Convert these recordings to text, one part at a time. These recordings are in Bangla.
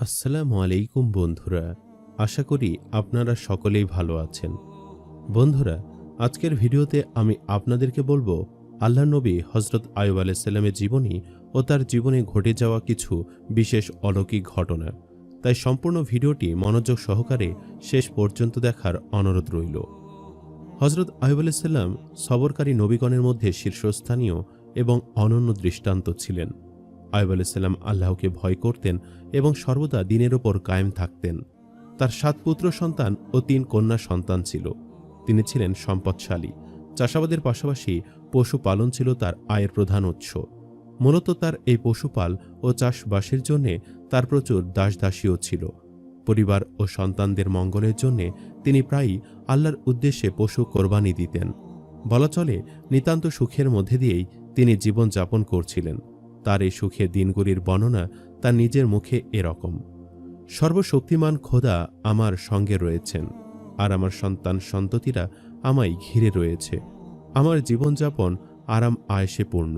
আসসালামু আলাইকুম বন্ধুরা, আশা করি আপনারা সকলেই ভালো আছেন। বন্ধুরা, আজকের ভিডিওতে আমি আপনাদেরকে বলব, আল্লাহ নবী হজরত আয়ুব আলাইসাল্লামের জীবনী ও তার জীবনে ঘটে যাওয়া কিছু বিশেষ অলৌকিক ঘটনা। তাই সম্পূর্ণ ভিডিওটি মনোযোগ সহকারে শেষ পর্যন্ত দেখার অনুরোধ রইল। হজরত আয়ুব আলাইসাল্লাম সবরকারী নবীগণের মধ্যে শীর্ষস্থানীয় এবং অনন্য দৃষ্টান্ত ছিলেন। আয়ুব আলাইসাল্লাম আল্লাহকে ভয় করতেন এবং সর্বদা দিনের ওপর কায়েম থাকতেন। তার সাত পুত্র সন্তান ও তিন কন্যা সন্তান ছিল। তিনি ছিলেন সম্পদশালী। চাষাবাদের পাশাপাশি পশুপালন ছিল তার আয়ের প্রধান উৎস। মূলত তার এই পশুপাল ও চাষবাসের জন্যে তার প্রচুর দাসদাসীও ছিল। পরিবার ও সন্তানদের মঙ্গলের জন্যে তিনি প্রায়ই আল্লাহর উদ্দেশ্যে পশু কোরবানি দিতেন। বলা চলে, নিতান্ত সুখের মধ্যে দিয়েই তিনি জীবন যাপন করছিলেন। তার এই সুখের দিনগুলির বর্ণনা তার নিজের মুখে এরকম। সর্বশক্তিমান খোদা আমার সঙ্গে রয়েছেন, আর আমার সন্তান সন্ততিরা আমায় ঘিরে রয়েছে। আমার জীবনযাপন আরাম আয়েসে পূর্ণ।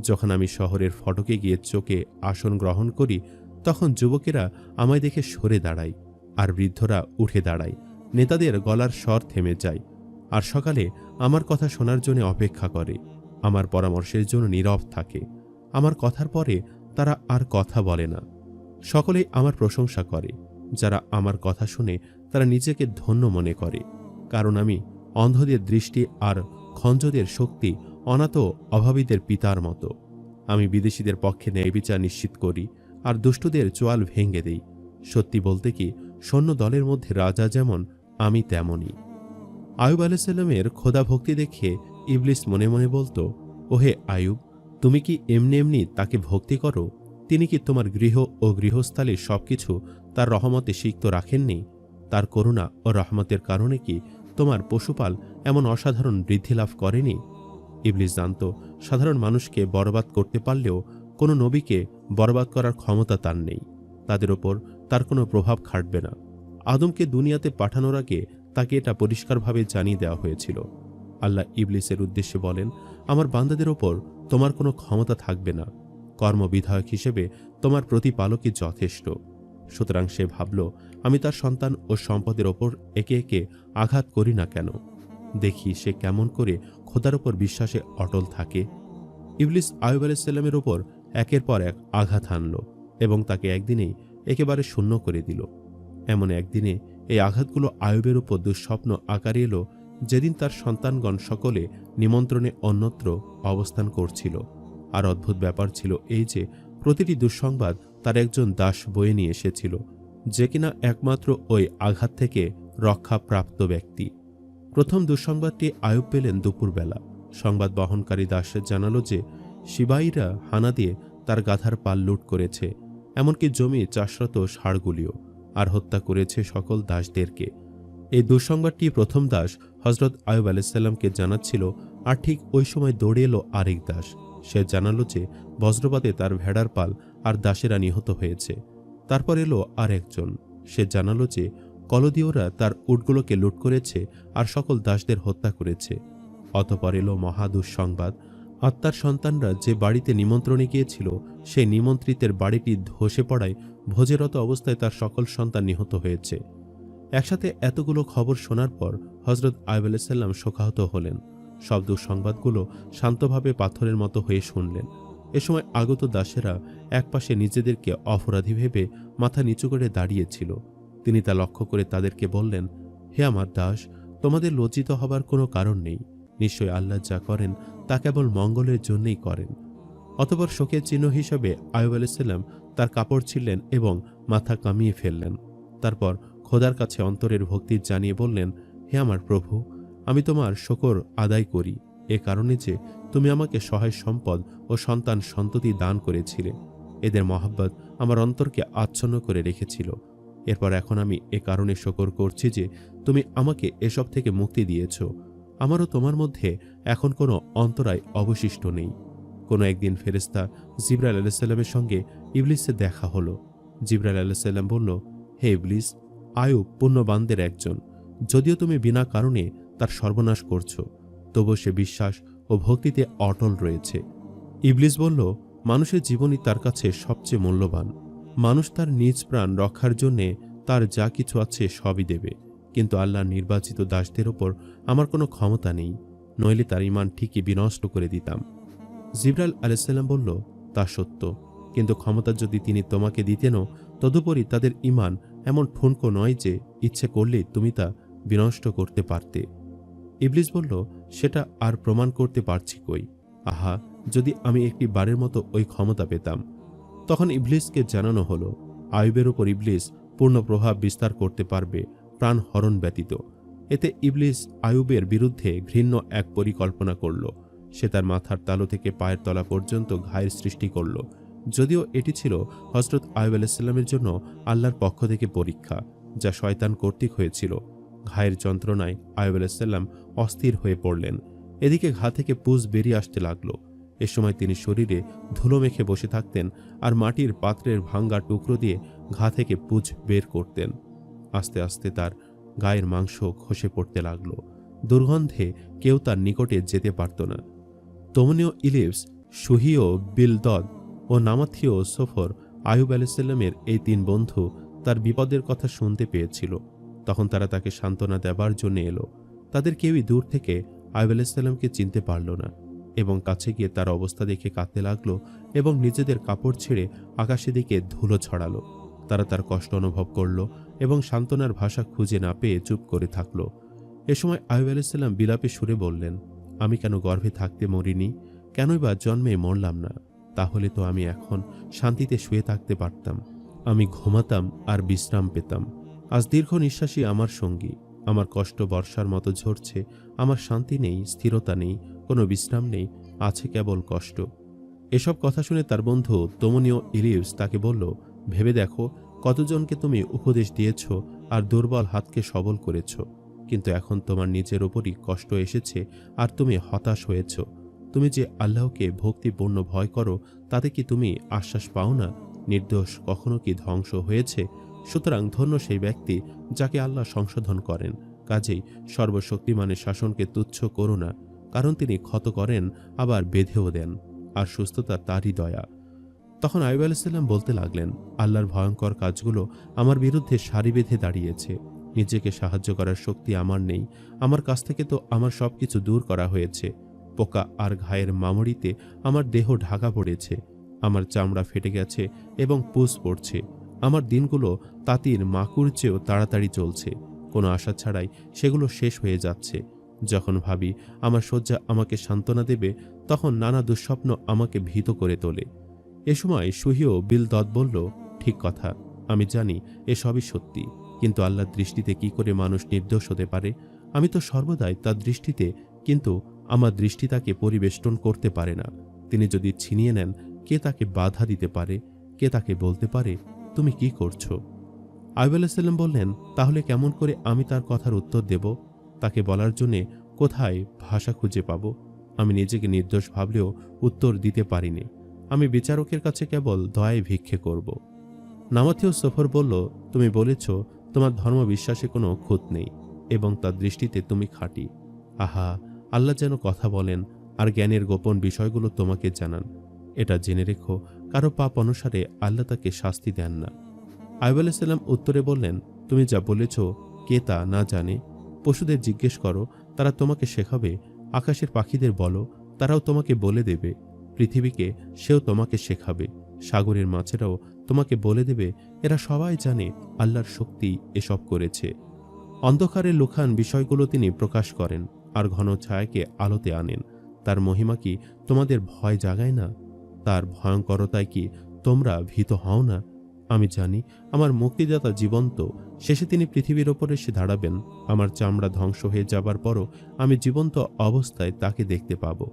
যখন আমি শহরের ফটকে গিয়ে চোখে আসন গ্রহণ করি, তখন যুবকেরা আমায় দেখে সরে দাঁড়ায়, আর বৃদ্ধরা উঠে দাঁড়ায়, নেতাদের গলার স্বর থেমে যায়, আর সকালে আমার কথা শোনার জন্য অপেক্ষা করে। আমার পরামর্শের জন্য নীরব থাকে। আমার কথার পরে তারা আর কথা বলে না। সকলেই আমার প্রশংসা করে। যারা আমার কথা শুনে তারা নিজেকে ধন্য মনে করে। কারণ আমি অন্ধদের দৃষ্টি আর খঞ্জদের শক্তি অনাথ অভাবীদের পিতার মতো। আমি বিদেশিদের পক্ষে ন্যায় বিচার নিশ্চিত করি আর দুষ্টদের চোয়াল ভেঙে দেই। সত্যি বলতে কি, সৈন্য দলের মধ্যে রাজা যেমন, আমি তেমনই। আয়ুব আলাইসাল্লামের খোদা ভক্তি দেখে ইবলিস মনে মনে বলতো, ওহে আয়ুব তুমি কি এমনি এমনি তাকে ভক্তি করো? তিনি কি তোমার গৃহ ও গৃহস্থালীর সবকিছু তার রহমতে সিক্ত রাখেননি? তার করুণা ও রহমতের কারণে কি তোমার পশুপাল এমন অসাধারণ বৃদ্ধি লাভ করেনি? ইবলিস জানত, সাধারণ মানুষকে বরবাদ করতে পারলেও কোনো নবীকে বরবাদ করার ক্ষমতা তার নেই। তাদের ওপর তার কোনো প্রভাব খাটবে না। আদমকে দুনিয়াতে পাঠানোর আগে তাকে এটা পরিষ্কারভাবে জানিয়ে দেওয়া হয়েছিল। আল্লাহ ইবলিসের উদ্দেশ্যে বলেন, আমার বান্দাদের ওপর তোমার কোনো ক্ষমতা থাকবে না। কর্মবিধায়ক হিসেবে তোমার প্রতিপালকই যথেষ্ট। সুতরাং সে ভাবল, আমি তার সন্তান ও সম্পদের ওপর একে একে আঘাত করি না কেন? দেখি সে কেমন করে খোদার ওপর বিশ্বাসে অটল থাকে। ইবলিস আয়ুব আলাইসাল্লামের ওপর একের পর এক আঘাত হানল এবং তাকে একদিনেই একেবারে শূন্য করে দিল। এমন একদিনে এই আঘাতগুলো আয়ুবের উপর দুঃস্বপ্ন আকারে এলো যেদিন তার সন্তানগণ সকলে নিমন্ত্রণে অন্যত্র অবস্থান করছিল। আর অদ্ভুত ব্যাপার ছিল এই যে, প্রতিটি দুঃসংবাদ তার একজন দাস বয়ে নিয়ে এসেছিল, যে কিনা একমাত্র ওই আঘাত থেকে রক্ষাপ্রাপ্ত ব্যক্তি। প্রথম দুঃসংবাদটি আয়ুব পেলেন দুপুরবেলা। সংবাদ বহনকারী দাস জানালো যে সিবাইরা হানা দিয়ে তার গাধার পাল লুট করেছে, এমনকি জমি চাষরত ষাড়গুলিও আর হত্যা করেছে সকল দাসদেরকে। এই দুঃসংবাদটি প্রথম দাস হজরত আয়ুব আলাইসাল্লামকে জানাচ্ছিল আর ঠিক ওই সময় দৌড়ে এলো আরেক দাস। সে জানালো যে বজ্রপাতে তার ভেড়ার পাল আর দাসেরা নিহত হয়েছে। তারপর এলো আর একজন সে জানালো যে কলদীয়রা তার উটগুলোকে লুট করেছে আর সকল দাসদের হত্যা করেছে। অতপর এলো মহা দুঃসংবাদ। আত্মার সন্তানরা যে বাড়িতে নিমন্ত্রণে গিয়েছিল সেই নিমন্ত্রিতের বাড়িটি ধসে পড়ায় ভোজেরত অবস্থায় তার সকল সন্তান নিহত হয়েছে। একসাথে এতগুলো খবর শোনার পর হজরত আয়ব আলাইসাল্লাম শোকাহত হলেন। সব দুঃসংবাদগুলো শান্তভাবে পাথরের মতো হয়ে শুনলেন। এ সময় আগত দাসেরা একপাশে নিজেদেরকে অপরাধী ভেবে মাথা নিচু করে দাঁড়িয়েছিল তিনি তা লক্ষ্য করে তাদেরকে বললেন, হে আমার দাস, তোমাদের লজ্জিত হবার কোনো কারণ নেই। নিশ্চয় আল্লাহ যা করেন, তা কেবল মঙ্গলের জন্যই করেন। অতপর শোকের চিহ্ন হিসাবে আয়ুব আলাইসাল্লাম তার কাপড় ছিলেন এবং মাথা কামিয়ে ফেললেন। তারপর খোদার কাছে অন্তরের ভক্তি জানিয়ে বললেন, হে আমার প্রভু, আমি তোমার শকর আদায় করি, এ কারণে যে তুমি আমাকে সহায় সম্পদ ও সন্তান সন্ততি দান করেছিলে। এদের মহাব্বত আমার অন্তরকে আচ্ছন্ন করে রেখেছিল। এরপর এখন আমি এ কারণে শকর করছি যে তুমি আমাকে এসব থেকে মুক্তি দিয়েছ। আমারও তোমার মধ্যে এখন কোনো অন্তরায় অবশিষ্ট নেই। কোনো একদিন ফেরেস্তা জিব্রাইল আলাইসাল্লামের সঙ্গে ইবলিসের দেখা হলো। জিব্রাইল আলাইসাল্লাম বলল, হে ইবলিস আয়ুব পুণ্যবানদের একজন। যদিও তুমি বিনা কারণে তার সর্বনাশ করছ তবু সে বিশ্বাস ও ভক্তিতে অটল রয়েছে। ইবলিস বলল, মানুষের জীবনই তার কাছে সবচেয়ে মূল্যবান। মানুষ তার নিজ প্রাণ রক্ষার জন্যে তার যা কিছু আছে সবই দেবে। কিন্তু আল্লাহ নির্বাচিত দাসদের ওপর আমার কোনো ক্ষমতা নেই, নইলে তার ইমান ঠিকই বিনষ্ট করে দিতাম। জিবরাল আলাইসাল্লাম বলল, তা সত্য। কিন্তু ক্ষমতা যদি তিনি তোমাকে দিতেনও, তদুপরি তাদের ইমান এমন ঠুনকো নয় যে ইচ্ছে করলেই তুমি তা বিনষ্ট করতে পারতে। ইবলিস বলল, সেটা আর প্রমাণ করতে পারছি কই? আহা, যদি আমি একটি বারের মতো ওই ক্ষমতা পেতাম। তখন ইবলিসকে জানানো হলো, আয়ুবের উপর ইবলিস পূর্ণ প্রভাব বিস্তার করতে পারবে, প্রাণ হরণ ব্যতীত। এতে ইবলিস আয়ুবের বিরুদ্ধে ঘৃণ্য এক পরিকল্পনা করল। সে তার মাথার তালু থেকে পায়ের তলা পর্যন্ত ঘায়ের সৃষ্টি করল। যদিও এটি ছিল হজরত আয়ুব আলাইসাল্লামের জন্য আল্লাহর পক্ষ থেকে পরীক্ষা, যা শয়তান কর্তৃক হয়েছিল। ঘায়ের যন্ত্রণায় আয়ুব আলাইসাল্লাম অস্থির হয়ে পড়লেন। এদিকে ঘা থেকে পুজ বেরিয়ে আসতে লাগল। এ সময় তিনি শরীরে ধুলো মেখে বসে থাকতেন আর মাটির পাত্রের ভাঙ্গা টুকরো দিয়ে ঘা থেকে পুজ বের করতেন। আস্তে আস্তে তার গায়ের মাংস খসে পড়তে লাগল। দুর্গন্ধে কেউ তার নিকটে যেতে পারত না। তমনীয় ইলিপস সুহিও বিলদদ ও নামাথিও সফর আয়ুব আলাইসাল্লামের এই তিন বন্ধু তার বিপদের কথা শুনতে পেয়েছিল। তখন তারা তাকে সান্ত্বনা দেবার জন্য এলো। তাদের কেউই দূর থেকে আয়ুব আলাইসাল্লামকে চিনতে পারল না এবং কাছে গিয়ে তার অবস্থা দেখে কাঁদতে লাগল এবং নিজেদের কাপড় ছেড়ে আকাশে দিকে ধুলো ছড়ালো। তারা তার কষ্ট অনুভব করল এবং সান্ত্বনার ভাষা খুঁজে না পেয়ে চুপ করে থাকল। এ সময় আয়ুব আলাইসাল্লাম বিলাপে সুরে বললেন, আমি কেন গর্ভে থাকতে মরিনি? কেনই বা জন্মে মরলাম না? তাহলে তো আমি এখন শান্তিতে শুয়ে থাকতে পারতাম। আমি ঘুমাতাম আর বিশ্রাম পেতাম। আজ দীর্ঘ নিঃশ্বাসই আমার সঙ্গী। আমার কষ্ট বর্ষার মতো ঝরছে, আমার শান্তি নেই, স্থিরতা নেই, কোনো বিশ্রাম নেই, আছে কেবল কষ্ট। এসব কথা শুনে তার বন্ধু তমনীয় ইলিউস তাকে বলল, ভেবে দেখো, কতজনকে তুমি উপদেশ দিয়েছ আর দুর্বল হাতকে সবল করেছ। কিন্তু এখন তোমার নিজের ওপরই কষ্ট এসেছে আর তুমি হতাশ হয়েছ। তুমি যে আল্লাহকে ভক্তিপূর্ণ ভয় করো, তাতে কি তুমি আশ্বাস পাও না? নির্দোষ কখনো কি ধ্বংস হয়েছে? সুতরাং ধন্য সেই ব্যক্তি যাকে আল্লাহ সংশোধন করেন। কাজেই সর্বশক্তিমানের শাসনকে তুচ্ছ করো না, কারণ তিনি ক্ষত করেন, আবার বেঁধেও দেন, আর সুস্থতা তারই দয়া। তখন আইব আলাইসাল্লাম বলতে লাগলেন, আল্লাহর ভয়ঙ্কর কাজগুলো আমার বিরুদ্ধে সারি বেঁধে দাঁড়িয়েছে। নিজেকে সাহায্য করার শক্তি আমার নেই। আমার কাছ থেকে তো আমার সব কিছু দূর করা হয়েছে। পোকা আর ঘায়ের মামড়িতে আমার দেহ ঢাকা পড়েছে, আমার চামড়া ফেটে গেছে এবং পুষ পড়ছে। আমার দিনগুলো তাঁতির মাকুর চেয়েও তাড়াতাড়ি চলছে। কোনো আশা ছাড়াই সেগুলো শেষ হয়ে যাচ্ছে। যখন ভাবি আমার শয্যা আমাকে সান্ত্বনা দেবে, তখন নানা দুঃস্বপ্ন আমাকে ভীত করে তোলে। এ সময় সুহিও বিল দত বলল, ঠিক কথা, আমি জানি এসবই সত্যি, কিন্তু আল্লাহর দৃষ্টিতে কি করে মানুষ নির্দোষ হতে পারে? আমি তো সর্বদাই তার দৃষ্টিতে, কিন্তু আমার দৃষ্টি তাকে পরিবেষ্টন করতে পারে না। তিনি যদি ছিনিয়ে নেন, কে তাকে বাধা দিতে পারে, কে তাকে বলতে পারে, তুমি কি করছ? আইব আলাইসাল্লাম বললেন, তাহলে কেমন করে আমি তার কথার উত্তর দেব? তাকে বলার জন্যে কোথায় ভাষা খুঁজে পাব? আমি নিজেকে নির্দোষ ভাবলেও উত্তর দিতে পারিনি। আমি বিচারকের কাছে কেবল দয়ায় ভিক্ষে করব। নামাথিও সফর বলল, তুমি বলেছ, তোমার ধর্ম বিশ্বাসে কোনো খুঁত নেই, এবং তার দৃষ্টিতে তুমি খাঁটি। আহা আল্লাহ যেন কথা বলেন আর জ্ঞানের গোপন বিষয়গুলো তোমাকে জানান। এটা জেনে রেখো, কারও পাপ অনুসারে আল্লাহ তাকে শাস্তি দেন না। আইব আলাইসাল্লাম উত্তরে বললেন, তুমি যা বলেছ, কে তা না জানে? পশুদের জিজ্ঞেস করো, তারা তোমাকে শেখাবে। আকাশের পাখিদের বলো, তারাও তোমাকে বলে দেবে। পৃথিবীকে সেও তোমাকে শেখাবে। সাগরের মাছেরাও তোমাকে বলে দেবে। এরা সবাই জানে আল্লাহর শক্তি এসব করেছে। অন্ধকারের লোখান বিষয়গুলো তিনি প্রকাশ করেন। আর ঘন ছায়াকে আলোতে আনেন। তার মহিমা কি তোমাদের ভয় জাগায় না? তার ভয়ঙ্করতায় কি তোমরা ভীত হও না? আমি জানি আমার মুক্তিদাতা জীবন্ত, শেষে তিনি পৃথিবীর ওপর এসে দাঁড়াবেন। আমার চামড়া ধ্বংস হয়ে যাবার পরও আমি জীবন্ত অবস্থায় তাকে দেখতে পাব।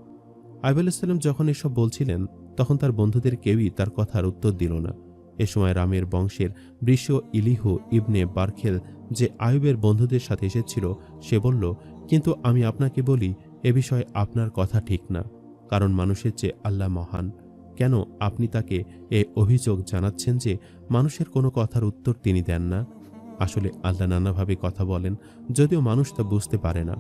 আইব আলাইসাল্লাম যখন এসব বলছিলেন, তখন তার বন্ধুদের কেউই তার কথার উত্তর দিল না। এ সময় রামের বংশের বৃষ ইলিহু ইবনে বারখেল যে আয়ুবের বন্ধুদের সাথে এসেছিল, সে বলল কিন্তু আমি আপনাকে বলি, এ বিষয়ে আপনার কথা ঠিক না, কারণ মানুষের চেয়ে আল্লাহ মহান। কেন আপনি তাকে এ অভিযোগ জানাচ্ছেন যে মানুষের কোনো কথার উত্তর তিনি দেন না? আসলে আল্লাহ নানাভাবে কথা বলেন, যদিও মানুষ তা বুঝতে পারে না।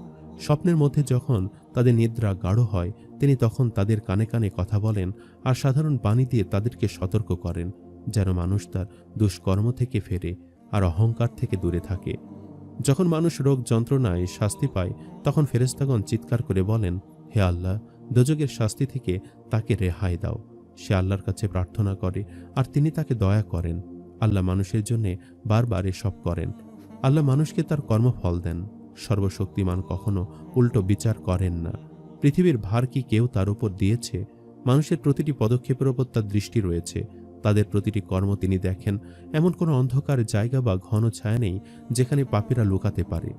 স্বপ্নের মধ্যে যখন তাদের নিদ্রা গাঢ় হয়, তিনি তখন তাদের কানে কানে কথা বলেন আর সাধারণ বাণী দিয়ে তাদেরকে সতর্ক করেন, যেন মানুষ তার দুষ্কর্ম থেকে ফেরে আর অহংকার থেকে দূরে থাকে। যখন মানুষ রোগ যন্ত্রণায় শাস্তি পায়, তখন ফেরেস্তাগণ চিৎকার করে বলেন, হে আল্লাহ দোজকের শাস্তি থেকে তাকে রেহাই দাও। সে আল্লাহর কাছে প্রার্থনা করে আর তিনি তাকে দয়া করেন। আল্লাহ মানুষের জন্য বারবার এসব করেন। আল্লাহ মানুষকে তার কর্মফল দেন। সর্বশক্তিমান কখনো উল্টো বিচার করেন না। পৃথিবীর ভার কি কেউ তার উপর দিয়েছে? মানুষের প্রতিটি পদক্ষেপের ওপর তার দৃষ্টি রয়েছে। তাদের প্রতিটি কর্ম তিনি দেখেন, এমন কোনো অন্ধকার জায়গা বা ঘন ছায়া নেই যেখানে পাপীরা লুকাতে পারে।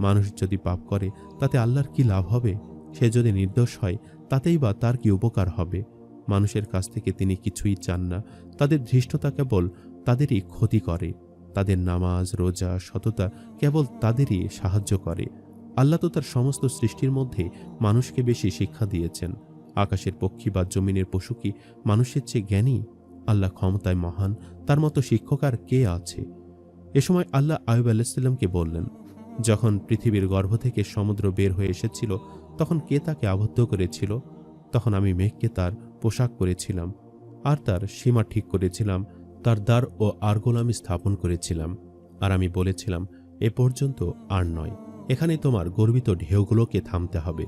মানুষ যদি পাপ করে, তাতে আল্লাহর কি লাভ হবে? সে যদি নির্দোষ হয়, তাতেই বা তার কি উপকার হবে? মানুষের কাছ থেকে তিনি কিছুই চান না। তাদের ধৃষ্টতা কেবল তাদেরই ক্ষতি করে। তাদের নামাজ, রোজা, সততা কেবল তাদেরই সাহায্য করে। আল্লাহ তো তার সমস্ত সৃষ্টির মধ্যে মানুষকে বেশি শিক্ষা দিয়েছেন। আকাশের পক্ষী বা জমিনের পশু কি মানুষের চেয়ে জ্ঞানী? আল্লাহ ক্ষমতায় মহান, তার মতো শিক্ষক আর কে আছে? এ সময় আল্লাহ আয়ুব আলাইসাল্লামকে বললেন, যখন পৃথিবীর গর্ভ থেকে সমুদ্র বের হয়ে এসেছিল, তখন কে তাকে আবদ্ধ করেছিল? তখন আমি মেঘকে তার পোশাক করেছিলাম আর তার সীমা ঠিক করেছিলাম, তার দ্বার ও আরগোল আমি স্থাপন করেছিলাম, আর আমি বলেছিলাম, এ পর্যন্ত আর নয়। এখানে তোমার গর্বিত ঢেউগুলোকে থামতে হবে।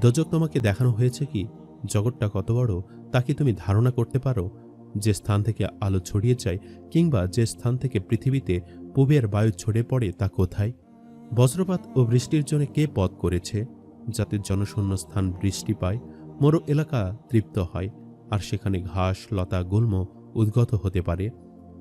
দোজক তোমাকে দেখানো হয়েছে কি? জগৎটা কত বড়, তা কি তুমি ধারণা করতে পারো? যে স্থান থেকে আলো ছড়িয়ে যায় কিংবা যে স্থান থেকে পৃথিবীতে পূবের বায়ু ছড়ে পড়ে তা কোথায়? বজ্রপাত ও বৃষ্টির জন্য কে পথ করেছে? যাতে জনশূন্য স্থান বৃষ্টি পায়, মরু এলাকা তৃপ্ত হয়, আর সেখানে ঘাস, লতা, গুল্ম উদ্গত হতে পারে।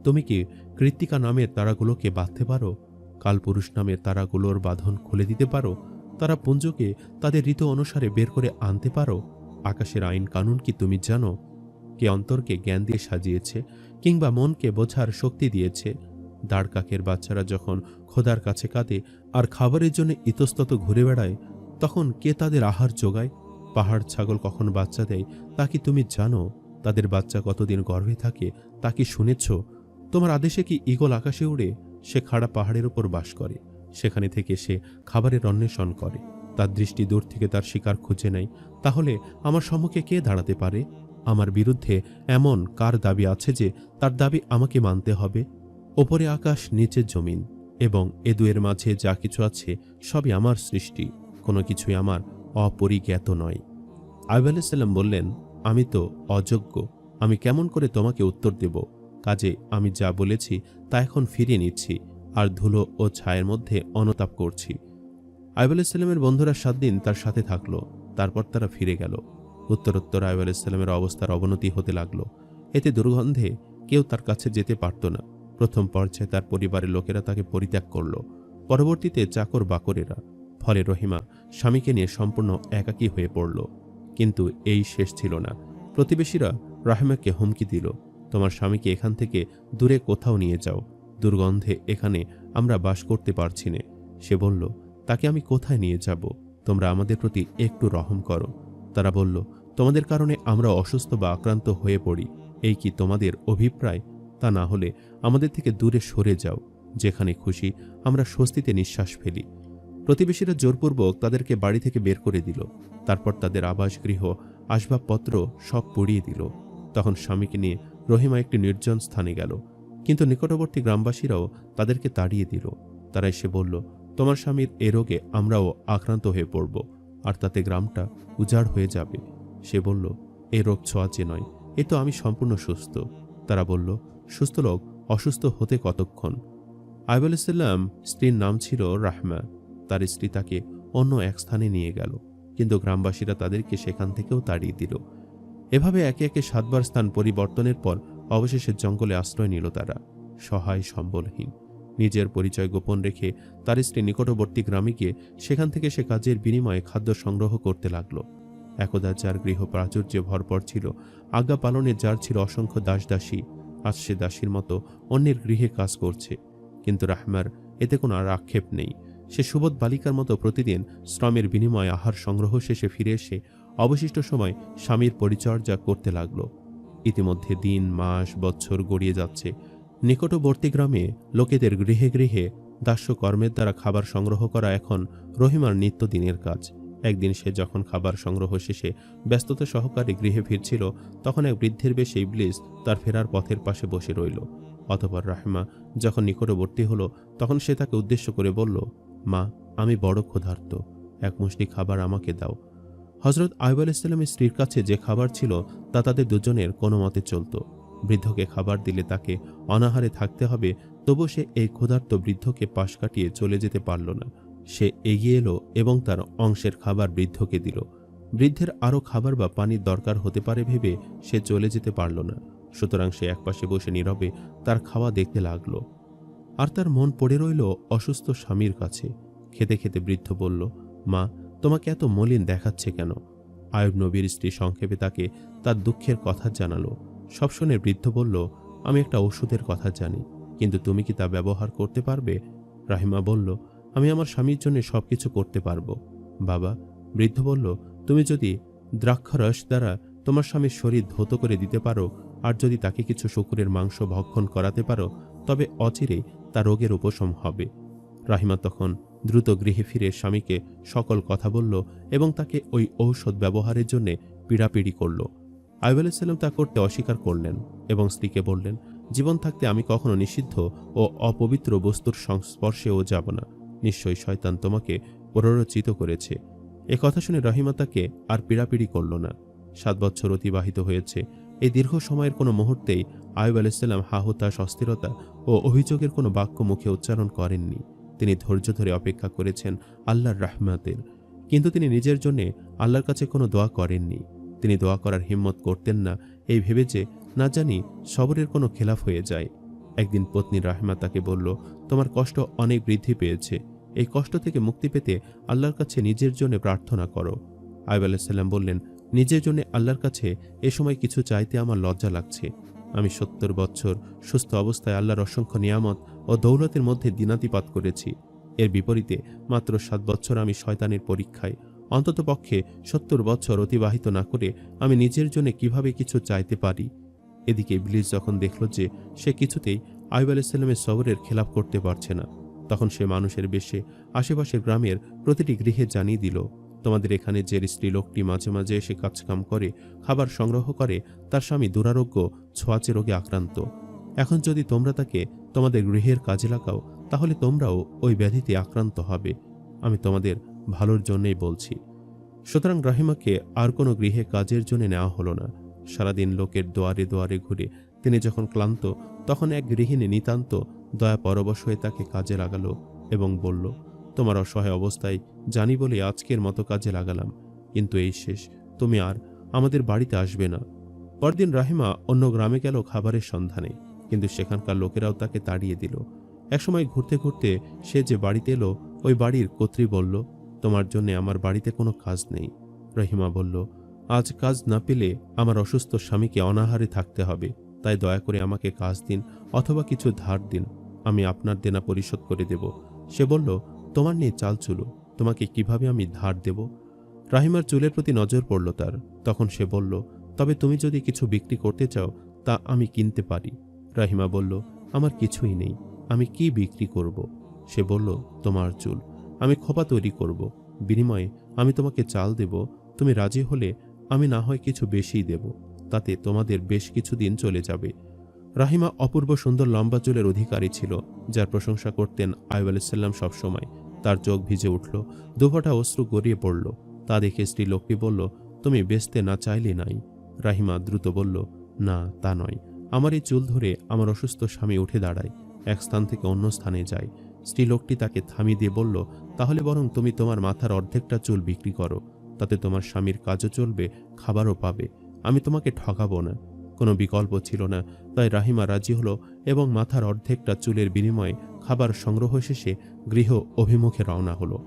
তুমি কি কৃত্তিকা নামের তারাগুলোকে বাঁধতে পারো? কালপুরুষ নামের তারাগুলোর বাঁধন খুলে দিতে পারো? তারা পুঞ্জকে তাদের ঋতু অনুসারে বের করে আনতে পারো? আকাশের আইন কানুন কি তুমি জানো? কে অন্তরকে জ্ঞান দিয়ে সাজিয়েছে কিংবা মনকে বোঝার শক্তি দিয়েছে। দাঁড় কাকের বাচ্চারা যখন খোদার কাছে কাঁদে আর খাবারের জন্য ইতস্তত ঘুরে বেড়ায়, তখন কে তাদের আহার যোগায়? পাহাড় ছাগল কখন বাচ্চা দেয় তা কি তুমি জানো? তাদের বাচ্চা কতদিন গর্ভে থাকে তা কি শুনেছ? তোমার আদেশে কি ইগল আকাশে উড়ে? সে খাড়া পাহাড়ের উপর বাস করে। সেখানে থেকে সে খাবারের অন্বেষণ করে। তার দৃষ্টি দূর থেকে তার শিকার খুঁজে নেয়। তাহলে আমার সম্মুখে কে দাঁড়াতে পারে? আমার বিরুদ্ধে এমন কার দাবি আছে যে তার দাবি আমাকে মানতে হবে? ওপরে আকাশ নিচের জমিন, এবং এ দুয়ের মাঝে যা কিছু আছে সবই আমার সৃষ্টি, কোনো কিছুই আমার অপরিজ্ঞাত নয়। আইব আলাইসাল্লাম বললেন, আমি তো অযোগ্য, আমি কেমন করে তোমাকে উত্তর দেব? কাজে আমি যা বলেছি তা এখন ফিরিয়ে নিচ্ছি, আর ধুলো ও ছায়ের মধ্যে অনুতাপ করছি। আইব আলাইসাল্লামের বন্ধুরা সাত দিন তার সাথে থাকল, তারপর তারা ফিরে গেল। উত্তরোত্তর আইব আলাইসাল্লামের অবস্থার অবনতি হতে লাগল। এতে দুর্গন্ধে কেউ তার কাছে যেতে পারত না। প্রথম পর্যায়ে তার পরিবারের লোকেরা তাকে পরিত্যাগ করল। পরবর্তীতে চাকর বাকরেরা, ফলে রহিমা স্বামীকে নিয়ে সম্পূর্ণ একাকী হয়ে পড়ল। কিন্তু এই শেষ ছিল না। প্রতিবেশীরা রাহিমাকে হুমকি দিল, তোমার স্বামীকে এখান থেকে দূরে কোথাও নিয়ে যাও। দুর্গন্ধে এখানে আমরা বাস করতে পারছি না। সে বলল, তাকে আমি কোথায় নিয়ে যাব? তোমরা আমাদের প্রতি একটু রহম করো। তারা বলল, তোমাদের কারণে আমরা অসুস্থ বা আক্রান্ত হয়ে পড়ি। এই কি তোমাদের অভিপ্রায়? তা না হলে আমাদের থেকে দূরে সরে যাও। যেখানে খুশি আমরা স্বস্তিতে নিঃশ্বাস ফেলি। প্রতিবেশীরা জোরপূর্বক তাদেরকে বাড়ি থেকে বের করে দিল। তারপর তাদের আবাসগৃহ, আসবাবপত্র সব পুড়িয়ে দিল। তখন স্বামীকে নিয়ে রহিমা একটি নির্জন স্থানে গেল। কিন্তু নিকটবর্তী গ্রামবাসীরাও তাদেরকে তাড়িয়ে দিল। তারা এসে বলল, তোমার স্বামীর এ রোগে আমরাও আক্রান্ত হয়ে পড়ব। আর তাতে গ্রামটা উজাড় হয়ে যাবে। সে বলল, এ রোগ ছোঁয়াচে নয়, এ তো আমি সম্পূর্ণ সুস্থ। তারা বলল, সুস্থ লোক অসুস্থ হতে কতক্ষণ? আইব আলাইসাল্লাম স্ত্রীর নাম ছিল রাহমা। তার স্ত্রী তাকে অন্য এক স্থানে নিয়ে গেল, কিন্তু গ্রামবাসীরা তাদেরকে সেখান থেকেও তাড়িয়ে দিল। এভাবে একে একে সাতবার স্থান পরিবর্তনের পর অবশেষে জঙ্গলে আশ্রয় নিল তারা, সহায় সম্বলহীন। নিজের পরিচয় গোপন রেখে তার স্ত্রী নিকটবর্তী গ্রামে গিয়ে সেখান থেকে সে কাজের বিনিময়ে খাদ্য সংগ্রহ করতে লাগল। একদা যার গৃহ প্রাচুর্যে ভরপর ছিল, আজ্ঞা পালনে যার ছিল অসংখ্য দাস দাসী, আজ সে দাসীর মতো অন্যের গৃহে কাজ করছে। কিন্তু রাহমার এতে কোনো আর আক্ষেপ নেই। সে সুবোধ বালিকার মতো প্রতিদিন শ্রমের বিনিময়ে আহার সংগ্রহ শেষে ফিরে এসে অবশিষ্ট সময় স্বামীর পরিচর্যা করতে লাগল। ইতিমধ্যে দিন, মাস বছর গড়িয়ে যাচ্ছে। নিকটবর্তী গ্রামে লোকেদের গৃহে গৃহে দাস্য কর্মের দ্বারা খাবার সংগ্রহ করা এখন রহিমার নিত্যদিনের কাজ। একদিন সে যখন খাবার সংগ্রহ শেষে ব্যস্ততা সহকারে গৃহে ফিরছিল, তখন এক বৃদ্ধের বেশে ইবলিস তার ফেরার পথের পাশে বসে রইল। অতপর রাহেমা যখন নিকটবর্তী হলো, তখন সে তাকে উদ্দেশ্য করে বলল, মা, আমি বড় ক্ষুধার্ত। এক মুষ্টি খাবার আমাকে দাও। হজরত আয়ব আলাইসাল্লামের স্ত্রীর কাছে যে খাবার ছিল, তা তাদের দুজনের কোনো মতে চলত। বৃদ্ধকে খাবার দিলে তাকে অনাহারে থাকতে হবে, তবু সে এই ক্ষুধার্ত বৃদ্ধকে পাশ কাটিয়ে চলে যেতে পারল না। সে এগিয়ে এলো এবং তার অংশের খাবার বৃদ্ধকে দিল। বৃদ্ধের আরও খাবার বা পানির দরকার হতে পারে ভেবে সে চলে যেতে পারল না। সুতরাং সে একপাশে বসে নীরবে তার খাওয়া দেখতে লাগল। আর তার মন পড়ে রইল অসুস্থ স্বামীর কাছে। খেতে খেতে বৃদ্ধ বলল, মা, তোমাকে এত মলিন দেখাচ্ছে কেন? আয়ব নবীর স্ত্রী সংক্ষেপে তাকে তার দুঃখের কথা জানালো। সব শুনে বৃদ্ধ বলল, আমি একটা ওষুধের কথা জানি, কিন্তু তুমি কি তা ব্যবহার করতে পারবে? রাহিমা বলল, আমি আমার স্বামীর জন্য সব কিছু করতে পারব। বাবা, বৃদ্ধ বলল, তুমি যদি দ্রাক্ষারস দ্বারা তোমার স্বামীর শরীর ধৌত করে দিতে পারো, আর যদি তাকে কিছু শুকুরের মাংস ভক্ষণ করাতে পারো, তবে অচিরেই তা রোগের উপশম হবে। রাহিমা তখন দ্রুত গৃহে ফিরে স্বামীকে সকল কথা বলল এবং তাকে ওই ঔষধ ব্যবহারের জন্য পীড়াপিড়ি করল। আইব আলাইসাল্লাম তা করতে অস্বীকার করলেন এবং স্ত্রীকে বললেন, জীবন থাকতে আমি কখনো নিষিদ্ধ ও অপবিত্র বস্তুর সংস্পর্শেও যাব না। নিশ্চয়ই শয়তান তোমাকে প্ররোচিত করেছে। এ কথা শুনে রহিমা তাকে আর পীড়াপিড়ি করল না। সাত বছর অতিবাহিত হয়েছে। এই দীর্ঘ সময়ের কোনো মুহূর্তেই আয়ুব আলাইসাল্লাম হাহুতাস অস্থিরতা ও অভিযোগের কোনো বাক্য মুখে উচ্চারণ করেননি। তিনি ধৈর্য ধরে অপেক্ষা করেছেন আল্লাহর রাহমাতের। কিন্তু তিনি নিজের জন্যে আল্লাহর কাছে কোনো দোয়া করেননি। তিনি দোয়া করার হিম্মত করতেন না, এই ভেবে যে না জানি সবরের কোনো খেলাফ হয়ে যায়। একদিন পত্নী রাহমা তাকে বলল, তোমার কষ্ট অনেক বৃদ্ধি পেয়েছে। এই কষ্ট থেকে মুক্তি পেতে আল্লাহর কাছে নিজের জন্য প্রার্থনা করো। আইব আলাইসাল্লাম বললেন, নিজের জন্য আল্লাহর কাছে এ সময় কিছু চাইতে আমার লজ্জা লাগছে। আমি সত্তর বছর সুস্থ অবস্থায় আল্লাহর অসংখ্য নিয়ামত ও দৌলতের মধ্যে দিনাতিপাত করেছি। এর বিপরীতে মাত্র সাত বছর আমি শয়তানের পরীক্ষায় অন্ততপক্ষে সত্তর বছর অতিবাহিত না করে আমি নিজের জন্য কীভাবে কিছু চাইতে পারি? এদিকে ইবলিস যখন দেখল যে সে কিছুতেই আইব আলাইসাল্লামের সবরের খেলাপ করতে পারছে না, তখন সে মানুষের বেশে আশেপাশের গ্রামের প্রতিটি গৃহে জানিয়ে দিল, তোমাদের এখানে যে স্ত্রী লোকটি মাঝে মাঝে এসে কাজকাম করে, খাবার সংগ্রহ করে, তার স্বামী দুরারোগ্য, ছোঁয়াচে রোগে আক্রান্ত। এখন যদি তোমরা তাকে তোমাদের গৃহের কাজে লাগাও, তাহলে তোমরাও ওই ব্যাধিতে আক্রান্ত হবে। আমি তোমাদের ভালোর জন্যই বলছি। সুতরাং রাহিমাকে আর কোনো গৃহে কাজের জন্য নেওয়া হলো না। সারাদিন লোকের দোয়ারে দোয়ারে ঘুরে তিনি যখন ক্লান্ত, তখন এক গৃহিণী নিতান্ত দয়া পরবশ হয়ে তাকে কাজে লাগালো এবং বলল, তোমার অসহায় অবস্থায় জানি বলে আজকের মতো কাজে লাগালাম, কিন্তু এই শেষ, তুমি আর আমাদের বাড়িতে আসবে না। পরদিন রাহিমা অন্য গ্রামে গেল খাবারের সন্ধানে, কিন্তু সেখানকার লোকেরাও তাকে তাড়িয়ে দিল। একসময় ঘুরতে ঘুরতে সে যে বাড়িতে এলো, ওই বাড়ির কর্ত্রী বলল তোমার জন্য আমার বাড়িতে কোনো কাজ নেই। রহিমা বলল, আজ কাজ না পেলে আমার অসুস্থ স্বামীকে অনাহারে থাকতে হবে। তাই দয়া করে আমাকে কাজ দিন অথবা কিছু ধার দিন। আমি আপনার দেনা পরিশোধ করে দেব। সে বলল, তোমার নিয়ে চাল চুলো। তোমাকে কীভাবে আমি ধার দেব? রাহিমার চুলের প্রতি নজর পড়ল তার। তখন সে বলল, তবে তুমি যদি কিছু বিক্রি করতে চাও, তা আমি কিনতে পারি। রাহিমা বলল, আমার কিছুই নেই। আমি কি বিক্রি করব? সে বলল, তোমার চুল। আমি খোপা তৈরি করব। বিনিময়ে আমি তোমাকে চাল দেব। তুমি রাজি হলে আমি না হয় কিছু বেশিই দেব। তাতে তোমাদের বেশ কিছু দিন চলে যাবে। রাহিমা অপূর্ব সুন্দর লম্বা চুলের অধিকারী ছিল, যার প্রশংসা করতেন আয়ব আলাইসাল্লাম সবসময়। তার চোখ ভিজে উঠল, দুফাটা অশ্রু গড়িয়ে পড়ল। তা দেখে স্ত্রী লোকটি বলল, তুমি বেচতে না চাইলে নাই। রাহিমা দ্রুত বলল, না, তা নয়। আমার এই চুল ধরে আমার অসুস্থ স্বামী উঠে দাঁড়ায়। এক স্থান থেকে অন্য স্থানে যায়। স্ত্রী লোকটি তাকে থামিয়ে দিয়ে বলল, তাহলে বরং তুমি তোমার মাথার অর্ধেকটা চুল বিক্রি করো, তাতে তোমার স্বামীর কাজও চলবে, খাবারও পাবে। আমি তোমাকে ঠকাবো না। কোনো বিকল্প ছিল না। তাই রাহিমা রাজি হলো এবং মাথার অর্ধেকটা চুলের বিনিময়ে খাবার সংগ্রহ শেষে গৃহ অভিমুখে রওনা হলো।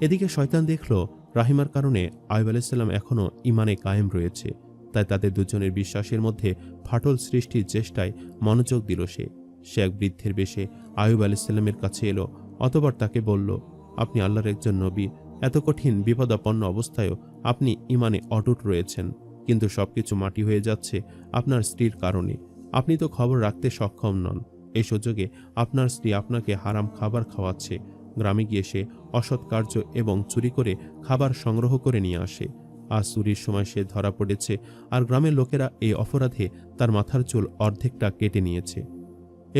এদিকে শয়তান দেখল রাহিমার কারণে আয়ব আলাইসাল্লাম এখনও ইমানে কায়েম রয়েছে। তাই তাদের দুজনের বিশ্বাসের মধ্যে ফাটল সৃষ্টির চেষ্টায় মনোযোগ দিল সে। সে এক বৃদ্ধের বেশে আয়ুব আলাইসাল্লামের কাছে এলো অতবার তাকে বলল, আপনি আল্লাহর একজন নবী। এত কঠিন, বিপদাপন্ন অবস্থায়ও আপনি ইমানে অটুট রয়েছেন। কিন্তু সবকিছু মাটি হয়ে যাচ্ছে আপনার স্ত্রীর কারণে। আপনি তো খবর রাখতে সক্ষম নন। এই সুযোগে আপনার স্ত্রী আপনাকে হারাম খাবার খাওয়াচ্ছে। গ্রামে গিয়ে সে অসৎ কার্য এবং চুরি করে খাবার সংগ্রহ করে নিয়ে আসে। আজ চুরির সময় সে ধরা পড়েছে, আর গ্রামের লোকেরা এই অপরাধে তার মাথার চুল অর্ধেকটা কেটে নিয়েছে।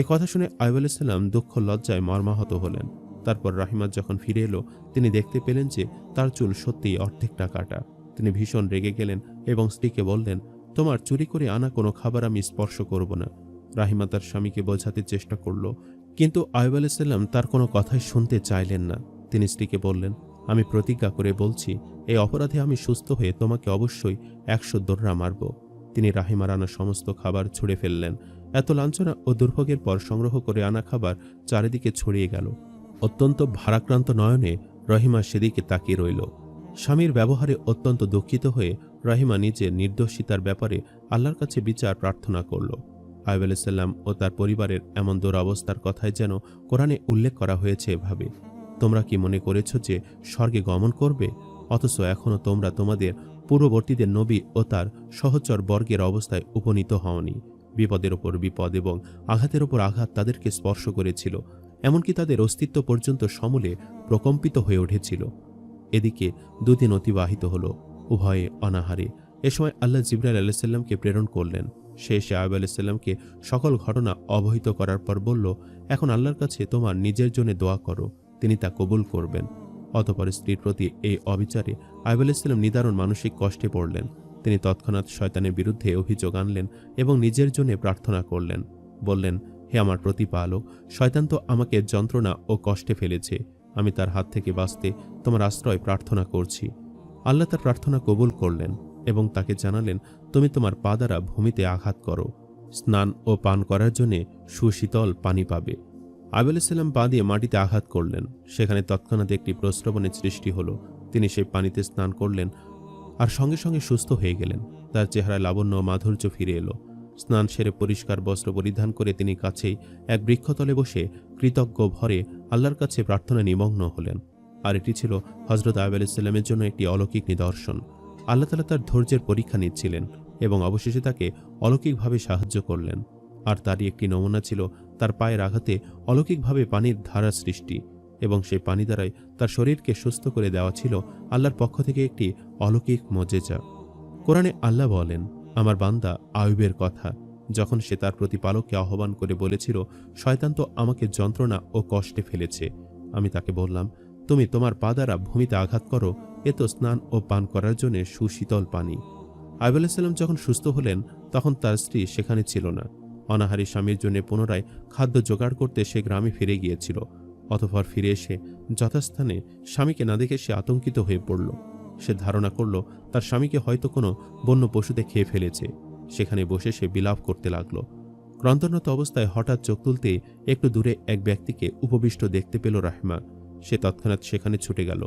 এ কথা শুনে আইব আলাইসাল্লাম দুঃখ, লজ্জায় মর্মাহত হলেন। তারপর রাহিমাত যখন ফিরে এলো, তিনি দেখতে পেলেন যে তার চুল সত্যিই অর্ধেকটা কাটা তিনি ভীষণ রেগে গেলেন এবং স্ত্রীকে বললেন, তোমার চুরি করে আনা কোনো খাবার আমি স্পর্শ করব না। রাহিমা তার স্বামীকে বোঝাতে চেষ্টা করল, কিন্তু আয়ব আলাইসাল্লাম তার কোনো কথাই শুনতে চাইলেন না। তিনি স্ত্রীকে বললেন, আমি প্রতিজ্ঞা করে বলছি, এই অপরাধে আমি সুস্থ হয়ে তোমাকে অবশ্যই একশো দোররা মারব। তিনি রাহিমার আনা সমস্ত খাবার ছুঁড়ে ফেললেন। এত লাঞ্ছনা ও দুর্ভোগের পর সংগ্রহ করে আনা খাবার চারিদিকে ছড়িয়ে গেল। অত্যন্ত ভারাক্রান্ত নয়নে রহিমা সেদিকে তাকিয়ে রইল। স্বামীর ব্যবহারে অত্যন্ত দুঃখিত হয়ে রহিমা নিজের নির্দোষিতার ব্যাপারে আল্লাহর কাছে বিচার প্রার্থনা করল। আয়ব আলাইসাল্লাম ও তার পরিবারের এমন দুরবস্থার কথায় যেন কোরআনে উল্লেখ করা হয়েছে এভাবে। তোমরা কি মনে করেছ যে স্বর্গে গমন করবে? অথচ এখনও তোমরা তোমাদের পূর্ববর্তীদের নবী ও তার সহচর বর্গের অবস্থায় উপনীত হওনি। বিপদের ওপর বিপদ এবং আঘাতের ওপর আঘাত তাদেরকে স্পর্শ করেছিল, এমনকি তাদের অস্তিত্ব পর্যন্ত সমলে প্রকম্পিত হয়ে উঠেছিল। এদিকে দুদিন অতিবাহিত হল, উভয়ে অনাহারে। এ সময় আল্লাহ জিব্রাইল আলাইসাল্লামকে প্রেরণ করলেন। সে এসে আয়ব আলাইসাল্লামকে সকল ঘটনা অবহিত করার পর বলল, এখন আল্লাহর কাছে তোমার নিজের জন্য দোয়া করো, তিনি তা কবুল করবেন। অতপর স্ত্রীর প্রতি এই অবিচারে আয়ব আলাইসাল্লাম নিদারণ মানসিক কষ্টে পড়লেন। তিনি তৎক্ষণাৎ শয়তানের বিরুদ্ধে অভিযোগ আনলেন এবং নিজের জন্য প্রার্থনা করলেন। বললেন, হে আমার প্রতিপালক, শয়তান তো আমাকে যন্ত্রণা ও কষ্টে ফেলেছে। আমি তার হাত থেকে বাঁচতে তোমার আশ্রয় প্রার্থনা করছি। আল্লাহ তার প্রার্থনা কবুল করলেন এবং তাকে জানালেন, তুমি তোমার পা দ্বারা ভূমিতে আঘাত করো। স্নান ও পান করার জন্যে সুশীতল পানি পাবে। আবেল সাল্লাম পা দিয়ে মাটিতে আঘাত করলেন। সেখানে তৎক্ষণাৎ একটি প্রস্রবণের সৃষ্টি হলো। তিনি সেই পানিতে স্নান করলেন আর সঙ্গে সঙ্গে সুস্থ হয়ে গেলেন। তার চেহারায় লাবণ্য মাধুর্য ফিরে এলো। স্নান সেরে পরিষ্কার বস্ত্র পরিধান করে তিনি কাছেই এক বৃক্ষতলে বসে কৃতজ্ঞ ভরে আল্লাহর কাছে প্রার্থনা নিমগ্ন হলেন। আর এটি ছিল হজরত আয়ব আলাইসাল্লামের জন্য একটি অলৌকিক নিদর্শন। আল্লাহ তালা তার ধৈর্যের পরীক্ষা নিচ্ছিলেন এবং অবশেষে তাকে অলৌকিকভাবে সাহায্য করলেন। আর তারই একটি নমুনা ছিল তার পায়ের আঘাতে অলৌকিকভাবে পানির ধারা সৃষ্টি। এবং সেই পানি দ্বারাই তার শরীরকে সুস্থ করে দেওয়া ছিল আল্লাহর পক্ষ থেকে একটি অলৌকিক মজেজা। কোরআনে আল্লাহ বলেন, আমার বান্দা আয়ুবের কথা। যখন সে তার প্রতিপালককে আহ্বান করে বলেছিল, শয়তান তো আমাকে যন্ত্রণা ও কষ্টে ফেলেছে। আমি তাকে বললাম, তুমি তোমার পা দ্বারা ভূমিতে আঘাত করো, এ তো স্নান ও পান করার জন্য সুশীতল পানি। আইব আলাইসাল্লাম যখন সুস্থ হলেন, তখন তার স্ত্রী সেখানে ছিল না। অনাহারী স্বামীর জন্য পুনরায় খাদ্য জোগাড় করতে সে গ্রামে ফিরে গিয়েছিল। অতঃপর ফিরে এসে যথাস্থানে স্বামীকে না দেখে সে আতঙ্কিত হয়ে পড়ল। সে ধারণা করল, তার স্বামীকে হয়তো কোনো বন্য পশুতে খেয়ে ফেলেছে। সেখানে বসে সে বিলাপ করতে লাগল। ক্রান্তনত অবস্থায় হঠাৎ চোখ তুলতে একটু দূরে এক ব্যক্তিকে উপবিষ্ট দেখতে পেল রাহিমা। সে তৎক্ষণাৎ সেখানে ছুটে গেল।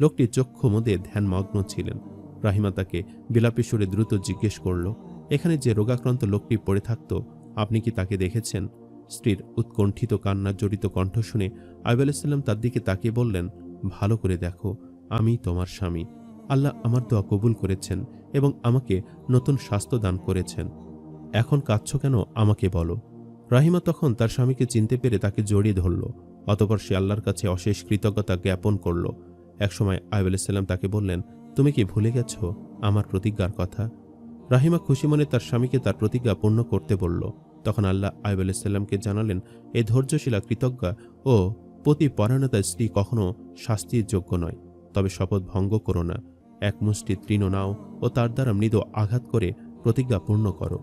লোকটি চক্ষু মধ্যে ধ্যানমগ্ন ছিলেন। রাহিমা তাকে বিলাপী সুরে দ্রুত জিজ্ঞেস করল, এখানে যে রোগাক্রান্ত লোকটি পড়ে থাকত, আপনি কি তাকে দেখেছেন? স্ত্রীর উৎকণ্ঠিত কান্না জড়িত কণ্ঠ শুনে আইব আলাইসাল্লাম তার দিকে তাকিয়ে বললেন, ভালো করে দেখো, আমি তোমার স্বামী। আল্লাহ আমার দোয়া কবুল করেছেন এবং আমাকে নতুন স্বাস্থ্য দান করেছেন। এখন কাঁদছ কেন, আমাকে বলো। রাহিমা তখন তার স্বামীকে চিনতে পেরে তাকে জড়িয়ে ধরল, অতপর সে আল্লাহর কাছে অশেষ কৃতজ্ঞতা জ্ঞাপন করল। একসময় আইব আলাইসাল্লাম তাকে বললেন, তুমি কি ভুলে গেছ আমার প্রতিজ্ঞার কথা? রাহিমা খুশি মনে তার স্বামীকে তার প্রতিজ্ঞা পূর্ণ করতে বলল তখন আল্লাহ আইব আলাইসাল্লামকে জানালেন এই ধৈর্যশীলা কৃতজ্ঞা ও প্রতি পরায়ণতার স্ত্রী কখনো শাস্তির যোগ্য নয়। তবে শপথ ভঙ্গ করো না। এক মুষ্টি তৃণ নাও ও তার দ্বারা মৃদু আঘাত করে প্রতিজ্ঞা পূর্ণ করো।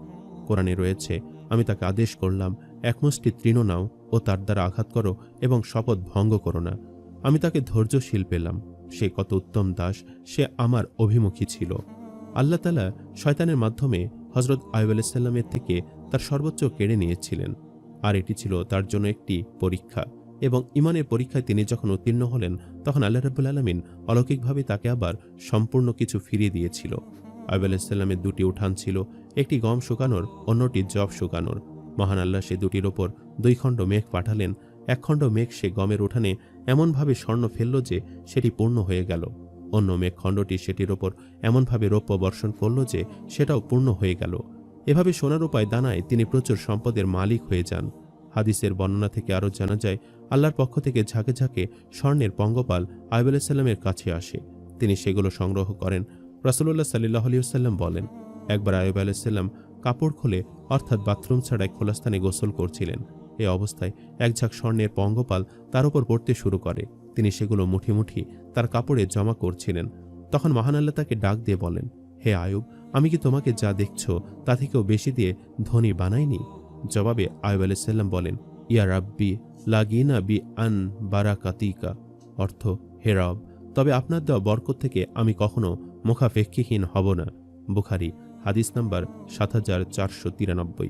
কোরআনে রয়েছে, আমি তাকে আদেশ করলাম, এক মুষ্টি তৃণ নাও ও তার দ্বারা আঘাত করো এবং শপথ ভঙ্গ করো না। আমি তাকে ধৈর্যশীল পেলাম। সে কত উত্তম দাস, সে আমার অভিমুখী ছিল। আল্লাহ তালা শয়তানের মাধ্যমে হজরত আয়ব আলাইসাল্লামের থেকে তার সর্বোচ্চ কেড়ে নিয়েছিলেন, আর এটি ছিল তার জন্য একটি পরীক্ষা। এবং ইমানের পরীক্ষায় তিনি যখন উত্তীর্ণ হলেন, তখন আল্লাহ রাবুল আলমিন অলৌকিকভাবে তাকে আবার সম্পূর্ণ কিছু ফিরিয়ে দিয়েছিল। আয়ব আলাইসাল্লামের দুটি উঠান ছিল, একটি গম শুকানোর, অন্যটি জব শুকানোর। মহান আল্লাহ সে দুটির ওপর দুই খণ্ড মেঘ পাঠালেন, এক খণ্ড মেঘ সে গমের উঠানে এমনভাবে স্বর্ণ ফেলল যে সেটি পূর্ণ হয়ে গেল। অন্য মেঘ খণ্ডটি সেটির ওপর এমনভাবে রৌপ্য বর্ষণ করল যে সেটাও পূর্ণ হয়ে গেল। এভাবে সোনার উপায় দানায় তিনি প্রচুর সম্পদের মালিক হয়ে যান। হাদিসের বর্ণনা থেকে আরও জানা যায়, আল্লাহর পক্ষ থেকে ঝাঁকে ঝাঁকে স্বর্ণের পঙ্গপাল আয়ুব আলাইসাল্লামের কাছে আসে। তিনি সেগুলো সংগ্রহ করেন। রাসুল্লাহ সাল্লাহ আলিয়াল্লাম বলেন, একবার আয়ুব আলাইসাল্লাম কাপড় খুলে, অর্থাৎ বাথরুম ছাড়াই খোলা স্থানে গোসল করছিলেন। এ অবস্থায় এক ঝাঁক স্বর্ণের পঙ্গপাল তার উপর পড়তে শুরু করে। তিনি সেগুলো মুঠি মুঠি তার কাপড়ে জমা করছিলেন। তখন মহান আল্লাহ তাকে ডাক দিয়ে বলেন, হে আয়ুব আমি কি তোমাকে যা দেখছ তা থেকেও বেশি দিয়ে ধনী বানাইনি? জবাবে আয়ুব আলাইসাল্লাম বলেন, ইয়া রাব্বি, লাগিনা বি আন বারাকাতিকা। অর্থ, হে রব, তবে আপনার দেওয়া বরকত থেকে আমি কখনো মুখাফেক্ষিহীন হব না। বুখারি, হাদিস নাম্বার সাত হাজার চারশো তিরানব্বই।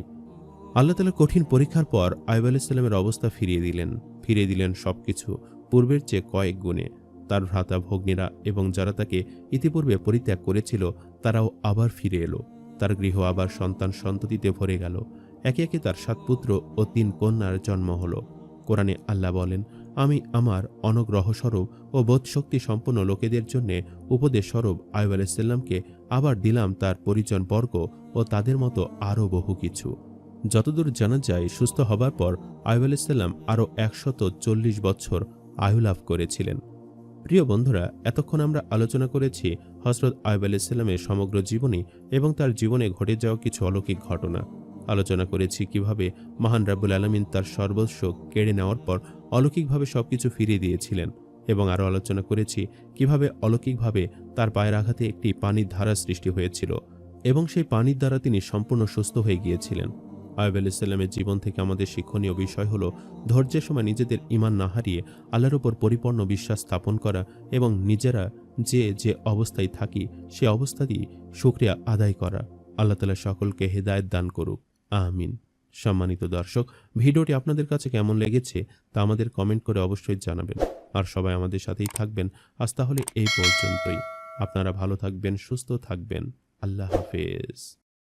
আল্লাহ তালা কঠিন পরীক্ষার পর আয়ব আলাইসাল্লামের অবস্থা ফিরিয়ে দিলেন। ফিরিয়ে দিলেন সবকিছু, পূর্বের চেয়ে কয়েক গুণে। তার ভ্রাতা ভগ্নীরা এবং যারা তাকে ইতিপূর্বে পরিত্যাগ করেছিল, তারাও আবার ফিরে এলো। তার গৃহ আবার সন্তান সন্ততিতে ভরে গেল। একে একে তার সাত পুত্র ও তিন কন্যার জন্ম হলো। কোরআনে আল্লাহ বলেন, আমি আমার অনগ্রহস্বরূপ ও বোধশক্তি সম্পন্ন লোকেদের জন্য উপদেশ স্বরূপ আয়ব আলাইসাল্লামকে আবার দিলাম তার পরিজন বর্গ ও তাদের মতো আরও বহু কিছু। যতদূর জানা যায়, সুস্থ হবার পর আয়ব আলাইসাল্লাম আরও একশত চল্লিশ বছর আয়ু লাভ করেছিলেন। প্রিয় বন্ধুরা, এতক্ষণ আমরা আলোচনা করেছি হজরত আয়ব আলাইসাল্লামের সমগ্র জীবনী এবং তার জীবনে ঘটে যাওয়া কিছু অলৌকিক ঘটনা। আলোচনা করেছি কীভাবে মহান রাব্বুল আলমিন তার সর্বস্ব কেড়ে নেওয়ার পর অলৌকিকভাবে সবকিছু ফিরিয়ে দিয়েছিলেন এবং আরও আলোচনা করেছি কীভাবে অলৌকিকভাবে তার পায়ের আঘাতে একটি পানির ধারা সৃষ্টি হয়েছিল এবং সেই পানির দ্বারা তিনি সম্পূর্ণ সুস্থ হয়ে গিয়েছিলেন। আয়ব আলাইসাল্লামের জীবন থেকে আমাদের শিক্ষণীয় বিষয় হল ধৈর্যের সময় নিজেদের ইমান না হারিয়ে আল্লাহর ওপর পরিপূর্ণ বিশ্বাস স্থাপন করা এবং নিজেরা যে যে অবস্থায় থাকি সে অবস্থাতেই সুক্রিয়া আদায় করা। আল্লাহ তালা সকলকে হেদায়ত দান করুক। আমিন। সম্মানিত দর্শক, ভিডিওটি আপনাদের কাছে কেমন লেগেছে তা আমাদের কমেন্ট করে অবশ্যই জানাবেন। আর সবাই আমাদের সাথেই থাকবেন। আজ তাহলে এই পর্যন্তই। আপনারা ভালো থাকবেন, সুস্থ থাকবেন। আল্লাহ হাফেজ।